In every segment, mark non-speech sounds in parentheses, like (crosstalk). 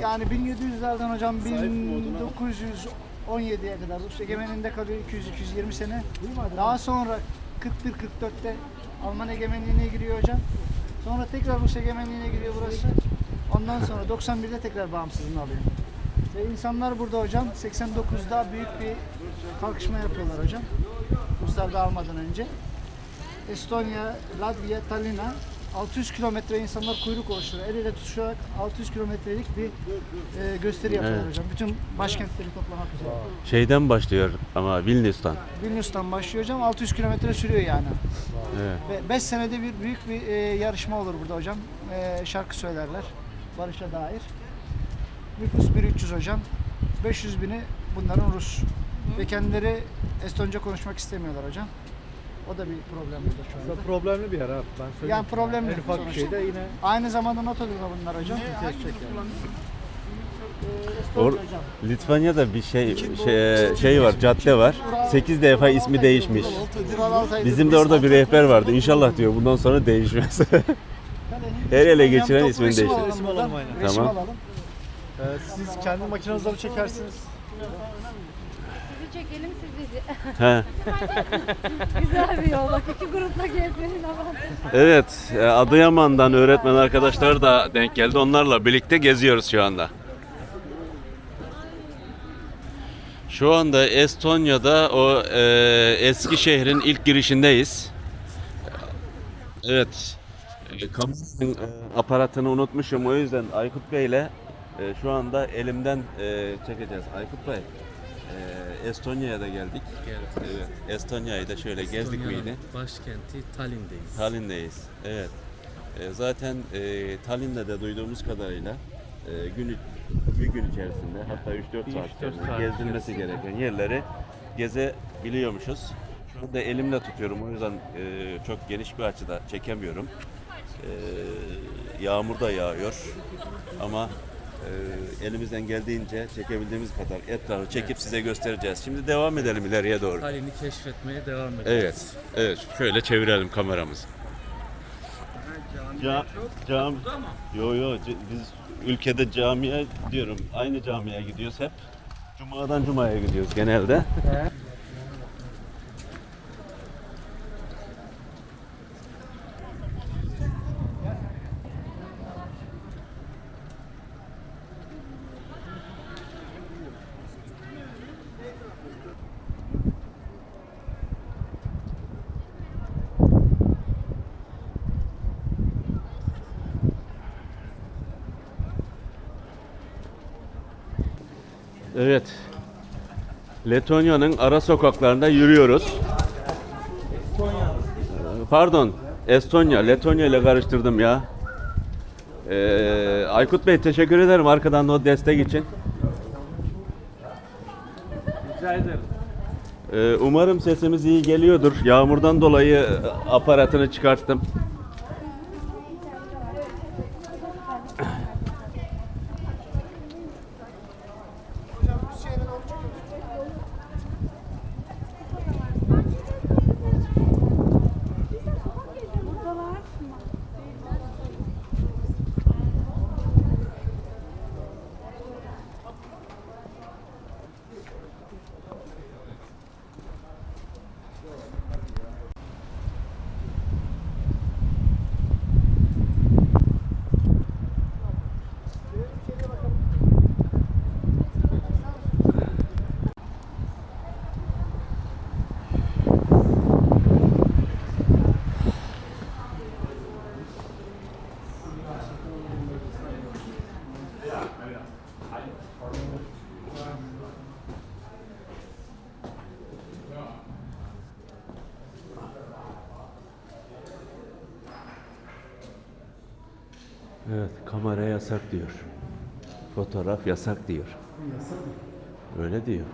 Yani 1700'lerden hocam 1917'ye kadar Rus egemenliğinde kalıyor 200-220 sene. Daha sonra 41-44'te Alman egemenliğine giriyor hocam. Sonra tekrar Rus egemenliğine giriyor burası. Ondan sonra 91'de tekrar bağımsızlığını alıyor. Ve insanlar burada hocam 89'da büyük bir kalkışma yapıyorlar hocam. Ruslar dağılmadan önce. Estonya, Latvia, Tallinn'a 600 kilometre insanlar kuyruk oluşturuyor. El ele tutuşarak 600 kilometrelik bir e, gösteri yapıyorlar Evet. hocam. Bütün başkentleri toplamak üzere. Şeyden başlıyor ama Vilnius'tan. Vilnius'tan başlıyor hocam. 600 kilometre sürüyor yani. Evet. Ve 5 senede bir büyük bir e, yarışma olur burada hocam. E, şarkı söylerler. Barış'a dair. Nüfus 1300 hocam. 500 bini bunların Rus. Ve kendileri Estonca konuşmak istemiyorlar hocam. O da bir problem burada şu anda. Aslında problemli bir yer abi. Ben söyleyeyim. Yani problemli En ufak bir sonuçta. şeyde yine Aynı zamanda NATO grubu bunlar hocam. test çeker. Ee, Or hocam. Litvanya'da bir şey şey, şey var, cadde var. 8 defa ismi değişmiş. Bizim de orada bir rehber vardı. İnşallah diyor bundan sonra değişmez. Her ele geçiren ismini resim değiştir. alalım Resim alalım aynen. Resim Tamam. alalım. Ee, siz kendi makinenizle mi çekersiniz? Sizi çekelim. He. (laughs) Güzel bir yol bak iki grupla gezmenin avantajı. Evet, e, Adıyaman'dan öğretmen arkadaşlar da denk geldi. Onlarla birlikte geziyoruz şu anda. Şu anda Estonya'da o e, eski şehrin ilk girişindeyiz. Evet. E, kameranın, e, aparatını unutmuşum o yüzden Aykut Bey ile e, şu anda elimden e, çekeceğiz. Aykut Bey, e, Estonya'ya da geldik. Geldik. Evet, Estonya'yı da şöyle gezdik Estonya'nın miydi? Başkenti Tallinn'deyiz. Tallinn'deyiz. Evet. E, zaten e, Tallinn'de de duyduğumuz kadarıyla e, gün bir gün içerisinde hatta 3-4 saat 3-4 içerisinde saat gezilmesi içerisinde. gereken yerleri gezebiliyormuşuz. Şu anda elimle tutuyorum o yüzden e, çok geniş bir açıda çekemiyorum. E, yağmur da yağıyor ama e, elimizden geldiğince çekebildiğimiz kadar etrafı çekip size göstereceğiz. Şimdi devam edelim ileriye doğru. Tallinn'i keşfetmeye devam ediyoruz. Evet, evet. Şöyle çevirelim kameramızı. Ca cam Yo yo biz ülkede camiye diyorum. Aynı camiye gidiyoruz hep. Cuma'dan cumaya gidiyoruz genelde. Evet. Letonya'nın ara sokaklarında yürüyoruz. Ee, Pardon, Estonya, Letonya ile karıştırdım ya. Ee, Aykut Bey teşekkür ederim arkadan da o destek için. Rica ederim. Ee, umarım sesimiz iyi geliyordur. Yağmurdan dolayı e, aparatını çıkarttım. Evet, kamera yasak diyor. Fotoğraf yasak diyor. Öyle diyor.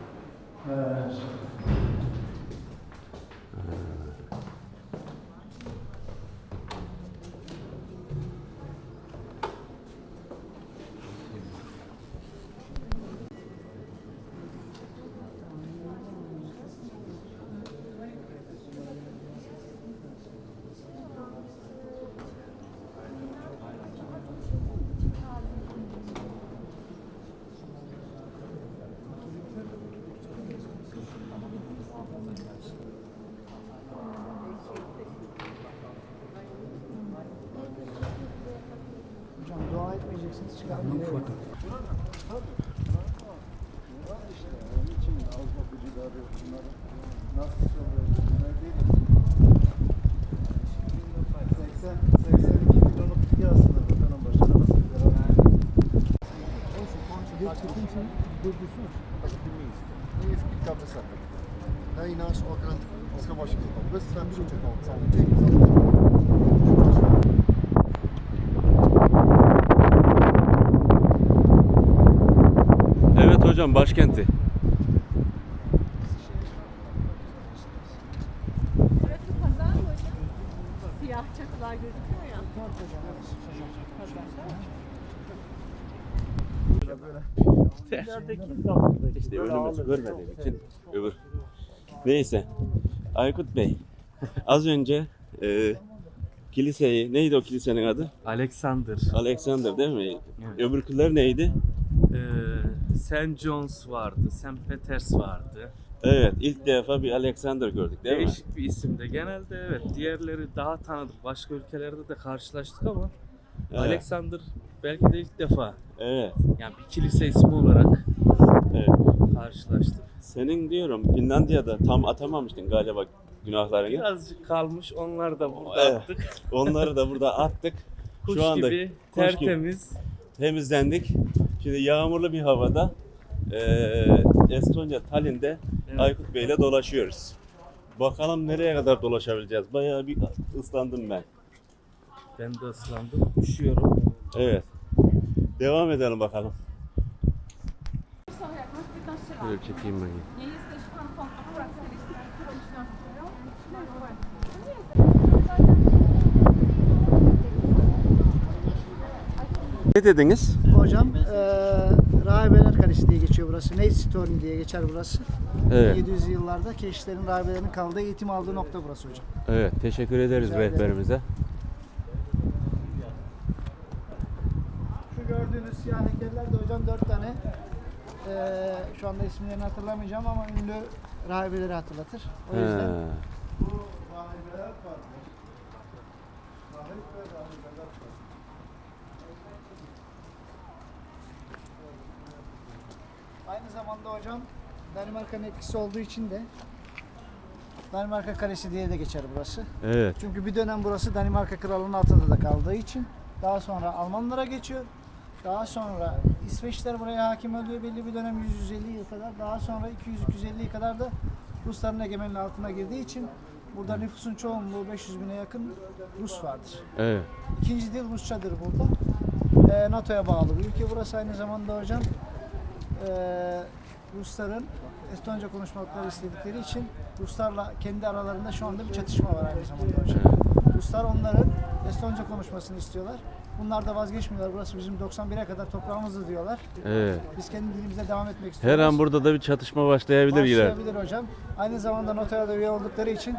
Bunun foto. To jest kilka wysepek. No i nasz okręt z Chowośnikiem wyspem przeciekał cały dzień. Hocam başkenti. Burası pazar mı hocam? Siyah çatılar gözüküyor ya. İşte önümüzü görmediğim için öbür. Neyse. Aykut Bey. (laughs) Az önce e, kiliseyi, neydi o kilisenin adı? Alexander. Alexander değil mi? Evet. Öbürküler neydi? Ee, St. John's vardı, St. Peters vardı. Evet, ilk defa bir Alexander gördük değil mi? Değişik bir isimde. Genelde evet, diğerleri daha tanıdık. Başka ülkelerde de karşılaştık ama Evet. Alexander belki de ilk defa Evet, yani bir kilise ismi olarak evet. karşılaştık. Senin diyorum Finlandiya'da tam atamamıştın galiba günahlarını. Birazcık kalmış, onları da burada Evet. attık. Onları da burada attık. (laughs) Kuş Şu anda gibi, kuş gibi. tertemiz. temizlendik. Şimdi yağmurlu bir havada eee Estonya Tallinn'de Evet. Aykut Bey'le dolaşıyoruz. Bakalım nereye kadar dolaşabileceğiz. Bayağı bir ıslandım ben. Ben de ıslandım, üşüyorum. Evet. Devam edelim bakalım. Şöyle çekeyim ben. Ne dediniz? Hocam eee Rahibeler Kalesi diye geçiyor burası. Neystorn diye geçer burası. Evet. 700 yıllarda keşişlerin rahibelerinin kaldığı eğitim aldığı nokta burası hocam. Evet, teşekkür ederiz Rica ederim. rehberimize. Şu gördüğünüz siyah heykeller de hocam dört tane. Eee şu anda isimlerini hatırlamayacağım ama ünlü rahibeleri hatırlatır. O yüzden He. bu rahibeler farklı. Rahip ve rahibeler farklı. Aynı zamanda hocam Danimarka'nın etkisi olduğu için de Danimarka Kalesi diye de geçer burası. Evet. Çünkü bir dönem burası Danimarka Krallığı altında da kaldığı için daha sonra Almanlara geçiyor. Daha sonra İsveçler buraya hakim oluyor belli bir dönem 100-150 yıl kadar. Daha sonra 200-250 yıl kadar da Rusların egemenliği altına girdiği için burada nüfusun çoğunluğu 500 bine yakın Rus vardır. Evet. İkinci dil Rusçadır burada. Ee, NATO'ya bağlı bir ülke. Burası aynı zamanda hocam ee, Rusların Estonca konuşmakları istedikleri için Ruslarla kendi aralarında şu anda bir çatışma var aynı zamanda hocam. Ruslar onların Estonca konuşmasını istiyorlar. Bunlar da vazgeçmiyorlar. Burası bizim 91'e kadar toprağımızdır diyorlar. Evet. Biz kendi dilimize devam etmek Her istiyoruz. an burada da bir çatışma başlayabilir iler. Başlayabilir hocam. Aynı zamanda NATO'ya da üye oldukları için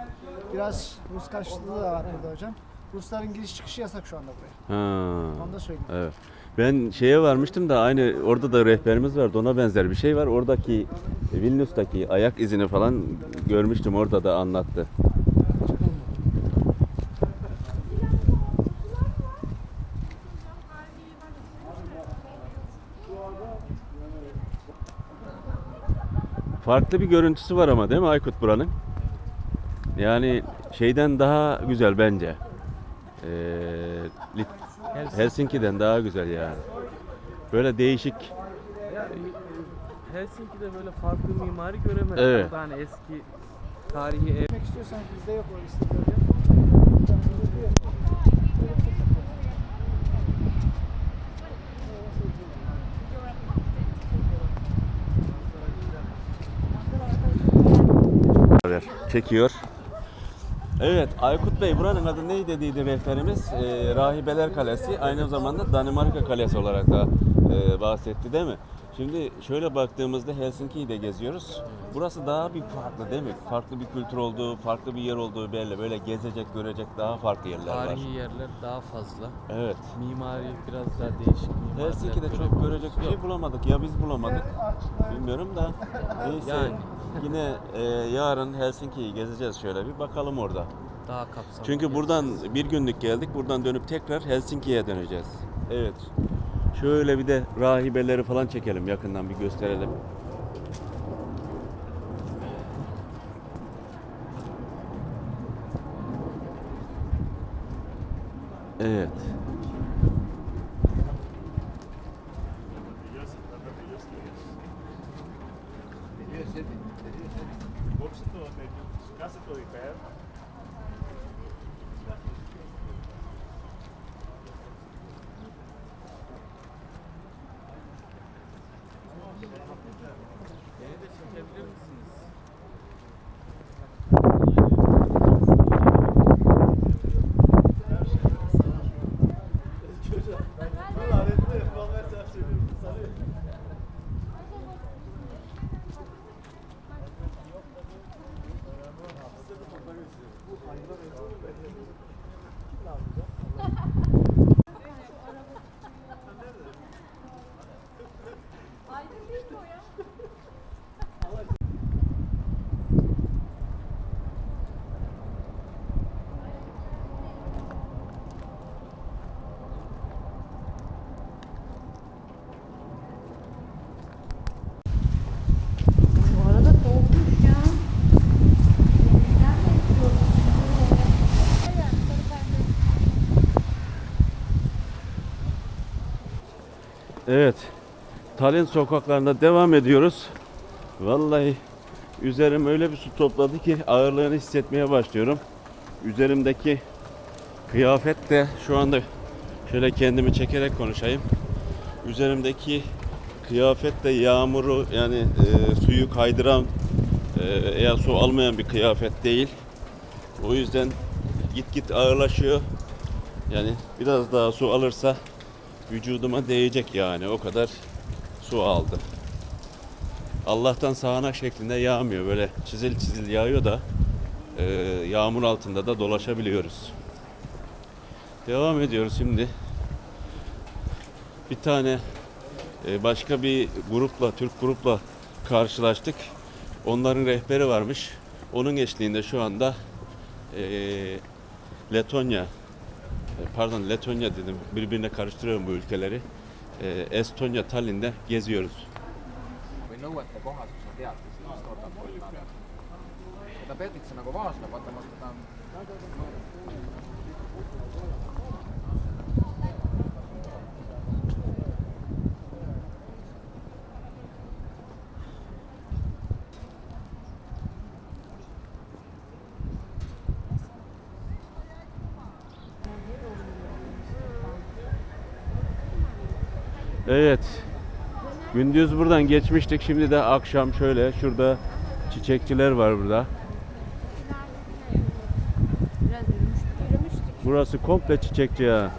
biraz Rus karşıtlığı da var burada hocam. Rusların giriş çıkışı yasak şu anda buraya. Ha. Onu da söyleyeyim. Evet. Ben şeye varmıştım da aynı orada da rehberimiz vardı ona benzer bir şey var. Oradaki e, Vilnius'taki ayak izini falan görmüştüm orada da anlattı. Farklı bir görüntüsü var ama değil mi Aykut buranın? Yani şeyden daha güzel bence. Ee, Helsinki'den daha güzel yani. Böyle değişik. Helsinki'de böyle farklı mimari göremedim. Evet. Burada hani eski tarihi ev Gitmek istiyorsanız bizde yok o listede hocam. çekiyor. Evet Aykut Bey buranın adı neydi dediydi rehberimiz? Ee, Rahibeler Kalesi aynı zamanda Danimarka Kalesi olarak da e, bahsetti değil mi? Şimdi şöyle baktığımızda Helsinki'yi de geziyoruz. Burası daha bir farklı değil mi? Farklı bir kültür olduğu, farklı bir yer olduğu belli. Böyle gezecek, görecek daha farklı yerler var. tarihi yerler daha fazla. Evet. Mimari biraz daha değişik mimariler Helsinki'de çok görecek bir şey bulamadık. Ya biz bulamadık. Bilmiyorum da. Neyse. Yani. Yine e, yarın Helsinki'yi gezeceğiz şöyle bir bakalım orada. Daha kapsamlı. Çünkü buradan bir günlük geldik. Buradan dönüp tekrar Helsinki'ye döneceğiz. Evet. Şöyle bir de rahibeleri falan çekelim yakından bir gösterelim. Evet. Bu Evet. Tallinn sokaklarında devam ediyoruz. Vallahi üzerim öyle bir su topladı ki ağırlığını hissetmeye başlıyorum. Üzerimdeki kıyafet de şu anda şöyle kendimi çekerek konuşayım. Üzerimdeki kıyafet de yağmuru yani e, suyu kaydıran e, eğer su almayan bir kıyafet değil. O yüzden git git ağırlaşıyor. Yani biraz daha su alırsa vücuduma değecek yani o kadar su aldı. Allah'tan sağanak şeklinde yağmıyor böyle çizil çizil yağıyor da e, yağmur altında da dolaşabiliyoruz. Devam ediyoruz şimdi. Bir tane e, başka bir grupla Türk grupla karşılaştık. Onların rehberi varmış. Onun eşliğinde şu anda e, Letonya pardon Letonya dedim. Birbirine karıştırıyorum bu ülkeleri. Ee, Estonya, Tallinn'de geziyoruz. ta peetakse nagu vaasleb, vaata ma seda Evet. Gündüz buradan geçmiştik. Şimdi de akşam şöyle şurada çiçekçiler var burada. Biraz yürümüştük. Yürümüştük. Burası komple çiçekçi ya.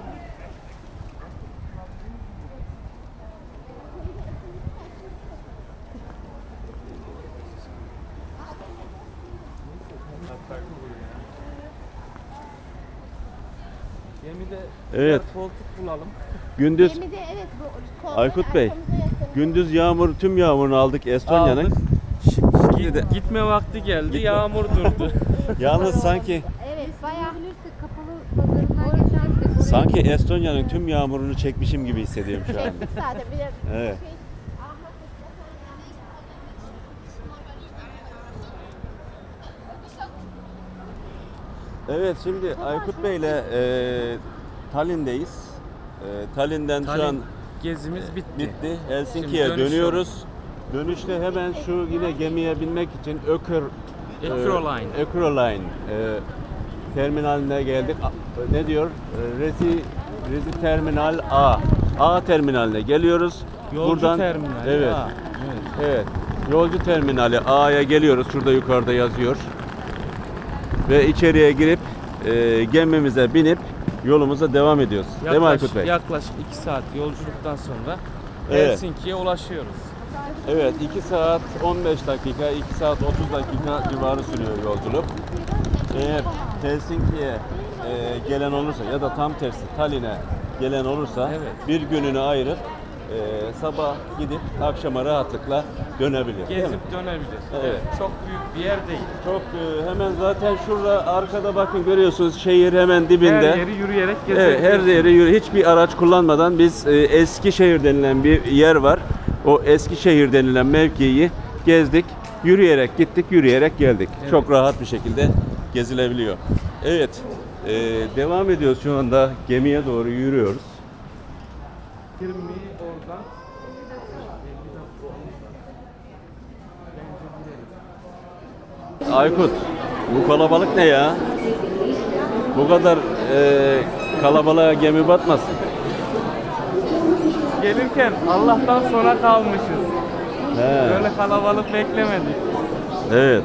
Evet. koltuk bulalım. Gündüz Gemide evet bu kolları Aykut Bey, arkamıza yaslanıyor. gündüz yağmur tüm yağmurunu aldık Estonya'nın. Aldık. Şimdi de Git- Gitme vakti geldi, yağmur durdu. (laughs) yalnız sanki Evet bayağı kapalı pazarından geçersek sanki Estonya'nın tüm yağmurunu çekmişim gibi hissediyorum şu anda. çektik zaten bir de Evet. Evet şimdi Aykut Bey ile e, Tallinn'deyiz. E, Tallinn'den şu an Tallinn gezimiz bitti. bitti. Helsinki'ye dönüş dönüyoruz. Dönüşte hemen şu yine gemiye binmek için Ökür e, Ökürline. Ökürline, e, terminaline geldik. A- Ne diyor? E, Rezi Rezi Terminal A. A terminaline geliyoruz. Yolcu terminali. Evet. Ha, evet. Evet. Yolcu terminali A'ya geliyoruz. Şurada yukarıda yazıyor. Ve içeriye girip e, gemimize binip yolumuza devam ediyoruz. Değil mi Aykut Bey? yaklaşık 2 saat yolculuktan sonra Evet. Helsinki'ye ulaşıyoruz. Evet 2 saat 15 dakika, 2 saat 30 dakika civarı sürüyor yolculuk. Eğer Helsinki'ye e, gelen olursa ya da tam tersi Tallinn'e gelen olursa Evet. bir gününü ayırıp e, sabah gidip akşama rahatlıkla dönebilir. değil mi? Gezip dönebilir. Evet. Çok büyük bir yer değil. Çok e, hemen zaten şurada arkada bakın görüyorsunuz şehir hemen dibinde. Her yeri yürüyerek Evet, gezebilirsiniz. her yeri yürü. Hiçbir araç kullanmadan biz e, Eskişehir denilen bir yer var. O Eskişehir denilen mevkiyi gezdik. Yürüyerek gittik, yürüyerek geldik. Çok rahat bir şekilde gezilebiliyor. Evet, e, devam ediyoruz şu anda. Gemiye doğru yürüyoruz. Aykut, bu kalabalık ne ya? Bu kadar e, kalabalığa gemi batmasın. gelirken Allah'tan sonra kalmışız. He, Böyle kalabalık beklemedik. evet.